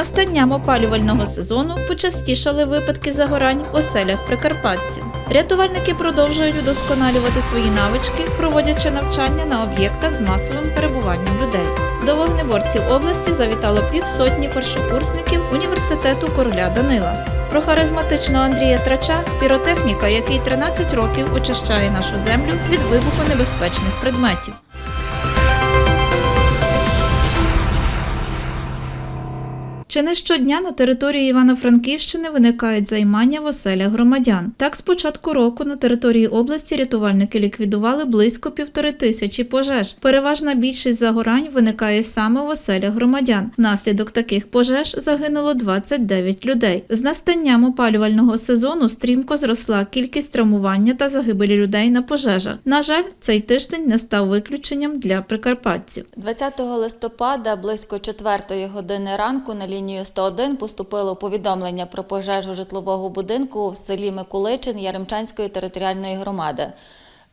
Настанням опалювального сезону почастішали випадки загорань в оселях прикарпатців. Рятувальники продовжують вдосконалювати свої навички, проводячи навчання на об'єктах з масовим перебуванням людей. До вогнеборців області завітало півсотні першокурсників університету короля Данила. Про харизматичного Андрія Трача піротехніка, який 13 років очищає нашу землю від вибухонебезпечних предметів. Чи не щодня на території Івано-Франківщини виникають займання в оселях громадян? Так, з початку року на території області рятувальники ліквідували близько півтори тисячі пожеж. Переважна більшість загорань виникає саме в оселях громадян. Внаслідок таких пожеж загинуло 29 людей. З настанням опалювального сезону стрімко зросла кількість травмування та загибелі людей на пожежах. На жаль, цей тиждень не став виключенням для прикарпатців. 20 листопада близько 4 години ранку на лінію 101 поступило повідомлення про пожежу житлового будинку в селі Миколичин Яремчанської територіальної громади.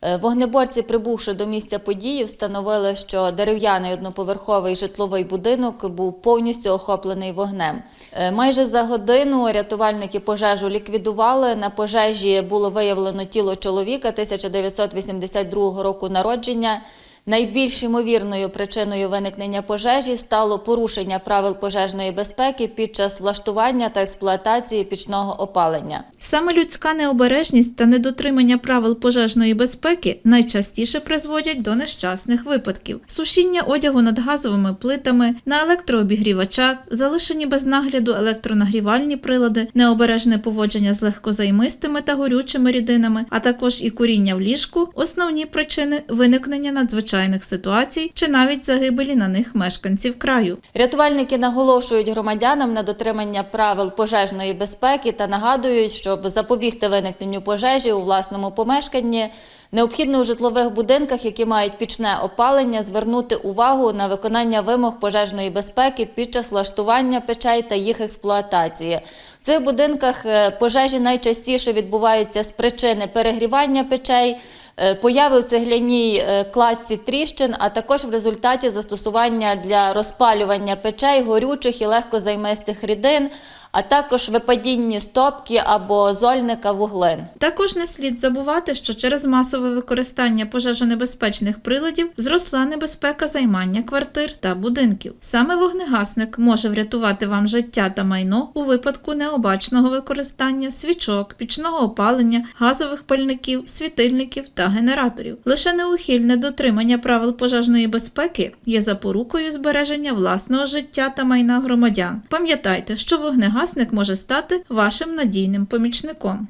Е, Вогнеборці, прибувши до місця події, встановили, що дерев'яний одноповерховий житловий будинок був повністю охоплений вогнем. Е, Майже за годину рятувальники пожежу ліквідували. На пожежі було виявлено тіло чоловіка 1982 року народження. Найбільш ймовірною причиною виникнення пожежі стало порушення правил пожежної безпеки під час влаштування та експлуатації пічного опалення. Саме людська необережність та недотримання правил пожежної безпеки найчастіше призводять до нещасних випадків: сушіння одягу над газовими плитами, на електрообігрівачах, залишені без нагляду електронагрівальні прилади, необережне поводження з легкозаймистими та горючими рідинами, а також і куріння в ліжку основні причини виникнення надзвичайних ситуацій чи навіть загибелі на них мешканців краю. Рятувальники наголошують громадянам на дотримання правил пожежної безпеки та нагадують, щоб запобігти виникненню пожежі у власному помешканні, необхідно у житлових будинках, які мають пічне опалення, звернути увагу на виконання вимог пожежної безпеки під час влаштування печей та їх експлуатації. В цих будинках е, пожежі найчастіше відбуваються з причини перегрівання печей. Е, Появи у цегляній е, кладці тріщин, а також в результаті застосування для розпалювання печей горючих і легкозаймистих рідин, а також випадіння стопки або зольника вуглин. Також не слід забувати, що через масове використання пожежонебезпечних приладів зросла небезпека займання квартир та будинків. Саме вогнегасник може врятувати вам життя та майно у випадку необачного використання свічок, пічного опалення, газових пальників, світильників та генераторів. Лише неухильне дотримання правил пожежної безпеки є запорукою збереження власного життя та майна громадян. Пам'ятайте, що вогнегасник може стати вашим надійним помічником.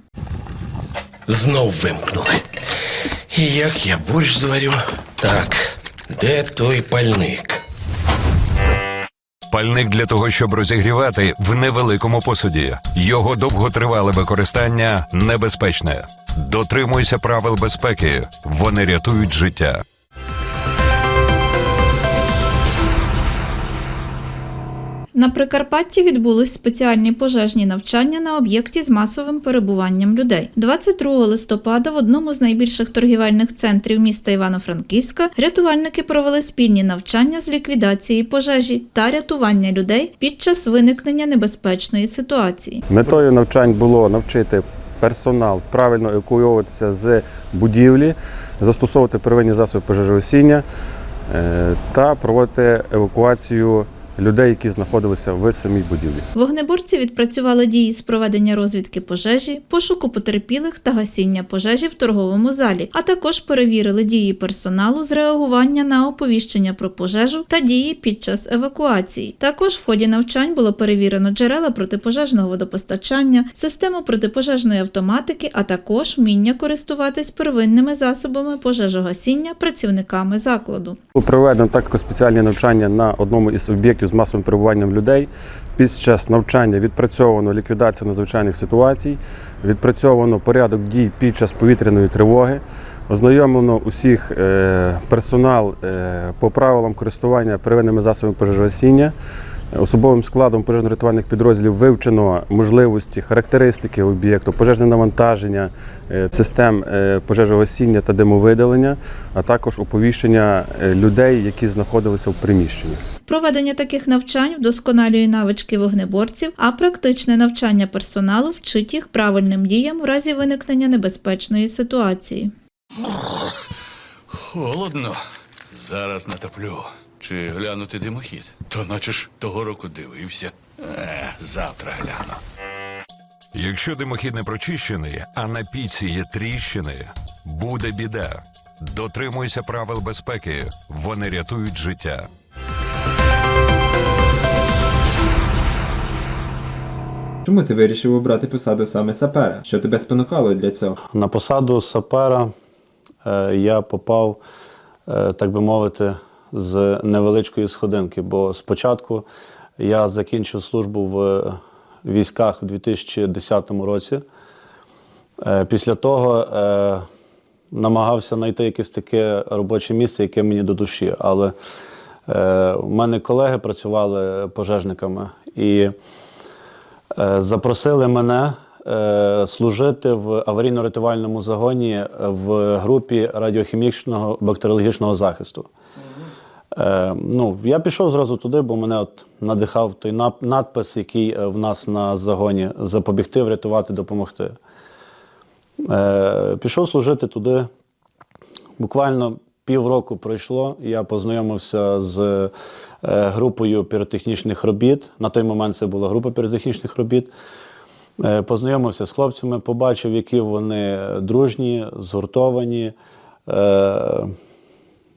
Знов вимкнули. І як я борщ зварю? Так, де той пальник? Пальник для того, щоб розігрівати в невеликому посуді. Його довготривале використання небезпечне. Дотримуйся правил безпеки. Вони рятують життя. На Прикарпатті відбулись спеціальні пожежні навчання на об'єкті з масовим перебуванням людей. 22 листопада в одному з найбільших торгівельних центрів міста Івано-Франківська рятувальники провели спільні навчання з ліквідації пожежі та рятування людей під час виникнення небезпечної ситуації. Метою навчань було навчити персонал правильно евакуюватися з будівлі, застосовувати первинні засоби пожежогасіння е, та проводити евакуацію людей, які знаходилися в самій будівлі. Вогнеборці відпрацювали дії з проведення розвідки пожежі, пошуку потерпілих та гасіння пожежі в торговому залі, а також перевірили дії персоналу з реагування на оповіщення про пожежу та дії під час евакуації. Також в ході навчань було перевірено джерела протипожежного водопостачання, систему протипожежної автоматики, а також вміння користуватись первинними засобами пожежогасіння працівниками закладу. Проведено також спеціальні навчання на одному із об'єктів з масовим перебуванням людей. Під час навчання відпрацьовано ліквідацію надзвичайних ситуацій, відпрацьовано порядок дій під час повітряної тривоги, ознайомлено усіх е, персонал е, по правилам користування первинними засобами пожежогасіння. Особовим складом пожежно-рятувальних підрозділів вивчено можливості, характеристики об'єкту, пожежне навантаження, е, систем пожежогасіння та димовидалення, а також оповіщення людей, які знаходилися в приміщенні. Проведення таких навчань вдосконалює навички вогнеборців, а практичне навчання персоналу вчить їх правильним діям у разі виникнення небезпечної ситуації. Холодно. Зараз натоплю. Чи глянути димохід? То наче ж того року дивився. Е, завтра гляну. Якщо димохід не прочищений, а на піці є тріщини, буде біда. Дотримуйся правил безпеки. Вони рятують життя. Чому ти вирішив обрати посаду саме сапера? Що тебе спонукало для цього? На посаду сапера е, я попав, е, так би мовити, з невеличкої сходинки, бо спочатку я закінчив службу в військах у 2010 році. Е, Після того е, намагався знайти якесь таке робоче місце, яке мені до душі. Але е, у мене колеги працювали пожежниками і Е, Запросили мене е, служити в аварійно-рятувальному загоні в групі радіохімічного бактеріологічного захисту. Е, ну, я пішов зразу туди, бо мене от надихав той надпис, який е, в нас на загоні запобігти, врятувати, допомогти. Е, пішов служити туди. Буквально півроку пройшло, я познайомився з е, групою піротехнічних робіт. На той момент це була група піротехнічних робіт. Е, Познайомився з хлопцями, побачив, які вони дружні, згуртовані. Е,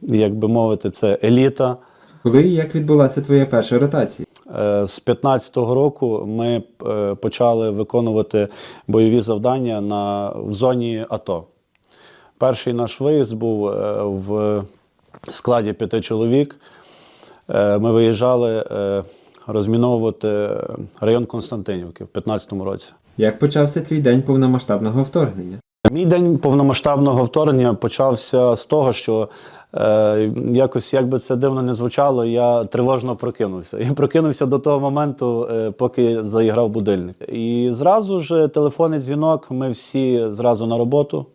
Як би мовити, це еліта. Коли і як відбулася твоя перша ротація? З 15-го року ми почали виконувати бойові завдання на, в зоні АТО. Перший наш виїзд був е, в складі п'яти чоловік. Е, Ми виїжджали е, розміновувати район Константинівки в 15-му році. Як почався твій день повномасштабного вторгнення? Мій день повномасштабного вторгнення почався з того, що е, якось, як би це дивно не звучало, я тривожно прокинувся. І прокинувся до того моменту, е, поки заіграв будильник. І зразу ж телефонний дзвінок, ми всі зразу на роботу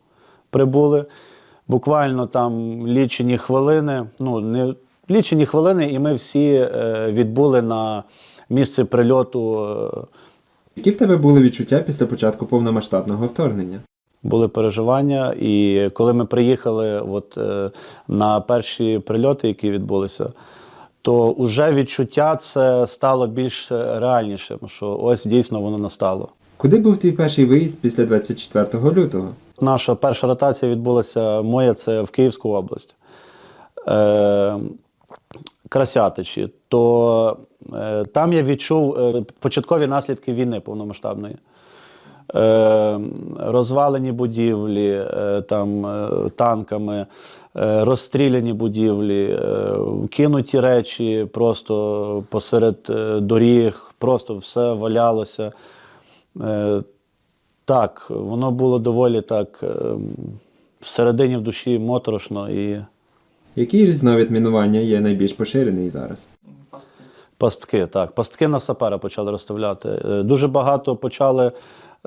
прибули. Буквально там лічені хвилини, ну не лічені хвилини, і ми всі е, відбули на місце прильоту. Е, Які в тебе були відчуття після початку повномасштабного вторгнення? були переживання. І коли ми приїхали от, е, на перші прильоти, які відбулися, то вже відчуття це стало більш реальнішим, що ось дійсно воно настало. Куди був твій перший виїзд після 24 лютого? Наша перша ротація відбулася моя це в Київську область. Е, Красятичі. То е, там я відчув е, початкові наслідки війни повномасштабної. Е, розвалені будівлі е, там, е, танками, е, розстріляні будівлі, е, кинуті речі просто посеред е, доріг, просто все валялося. Е, так, воно було доволі так е, всередині в душі моторошно і Який різновид мінування є найбільш поширений зараз? пастки. Так, пастки на сапера почали розставляти. Е, Дуже багато почали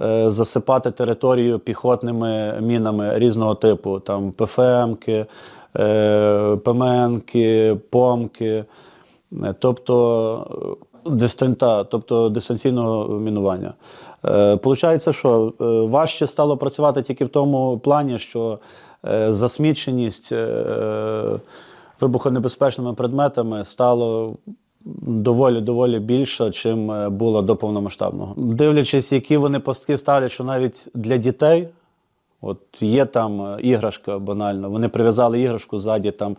е, засипати територію піхотними мінами різного типу. Там ПФМки, ПМНки, помки. Тобто дистанта, тобто дистанційного мінування. Е, Получається, що е, важче стало працювати тільки в тому плані, що е, засміченість вибухонебезпечними предметами стало доволі доволі більша, чим було до повномасштабного. Дивлячись, які вони пастки ставлять, що навіть для дітей. От є там іграшка банально. Вони прив'язали іграшку, ззаді там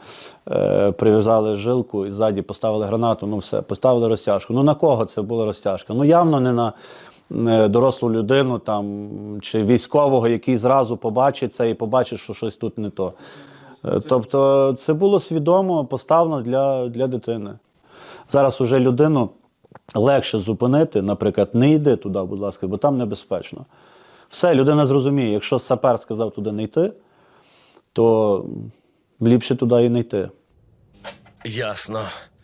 е, прив'язали жилку і ззаді поставили гранату. Ну все, поставили розтяжку. Ну на кого це була розтяжка? Ну явно не на дорослу людину там чи військового, який зразу побачить це і побачить, що щось тут не то. Е, Тобто це було свідомо поставлено для, для дитини. Зараз уже людину легше зупинити, наприклад, не йди туди, будь ласка, бо там небезпечно. Все, людина зрозуміє, якщо сапер сказав туди не йти, то ліпше туди і не йти. Ясно.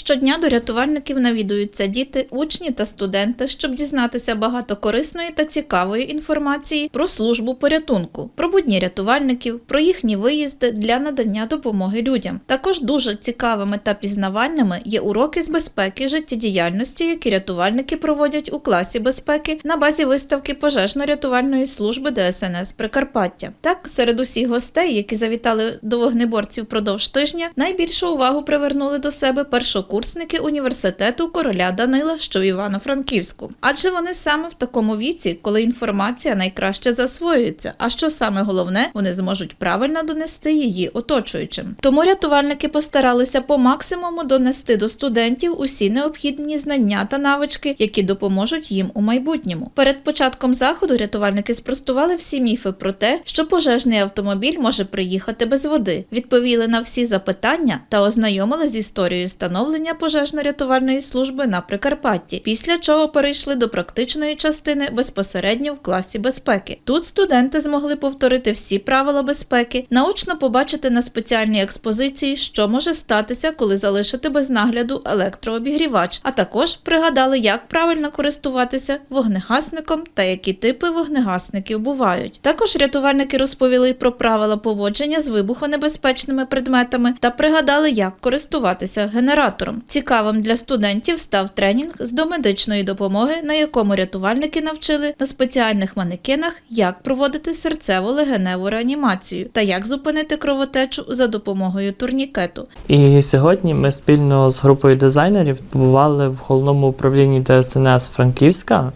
Щодня до рятувальників навідуються діти, учні та студенти, щоб дізнатися багато корисної та цікавої інформації про службу порятунку, про будні рятувальників, про їхні виїзди для надання допомоги людям. Також дуже цікавими та пізнавальними є уроки з безпеки життєдіяльності, які рятувальники проводять у класі безпеки на базі виставки пожежно-рятувальної служби ДСНС Прикарпаття. Так, серед усіх гостей, які завітали до вогнеборців впродовж тижня, найбільшу увагу привернули до себе першокурсники університету короля Данила, що в Івано-Франківську. Адже вони саме в такому віці, коли інформація найкраще засвоюється. А що саме головне, вони зможуть правильно донести її оточуючим. Тому рятувальники постаралися по максимуму донести до студентів усі необхідні знання та навички, які допоможуть їм у майбутньому. Перед початком заходу рятувальники спростували всі міфи про те, що пожежний автомобіль може приїхати без води, відповіли на всі запитання та ознайомили з історією становлення пожежно-рятувальної служби на Прикарпатті, після чого перейшли до практичної частини безпосередньо в класі безпеки. Тут студенти змогли повторити всі правила безпеки, наочно побачити на спеціальній експозиції, що може статися, коли залишити без нагляду електрообігрівач, а також пригадали, як правильно користуватися вогнегасником та які типи вогнегасників бувають. Також рятувальники розповіли про правила поводження з вибухонебезпечними предметами та пригадали, як користуватися генератором. Цікавим для студентів став тренінг з домедичної допомоги, на якому рятувальники навчили на спеціальних манекенах, як проводити серцево-легеневу реанімацію та як зупинити кровотечу за допомогою турнікету. І сьогодні ми спільно з групою дизайнерів побували в головному управлінні ДСНС Франківська,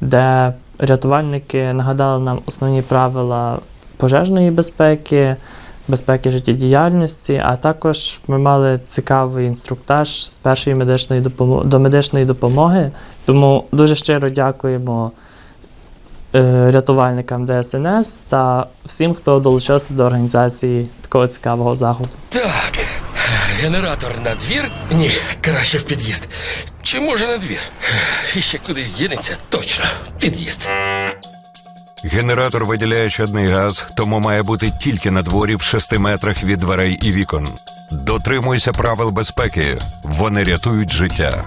де рятувальники нагадали нам основні правила пожежної безпеки, безпеки життєдіяльності, а також ми мали цікавий інструктаж з першої медичної допомоги до медичної допомоги. Тому дуже щиро дякуємо е, рятувальникам ДСНС та всім, хто долучився до організації такого цікавого заходу. Так, генератор на двір? Ні, краще в під'їзд. Чи може на двір? І ще кудись дінеться? Точно, під'їзд. Генератор виділяє чадний газ, тому має бути тільки на дворі в 6 метрах від дверей і вікон. Дотримуйся правил безпеки. Вони рятують життя.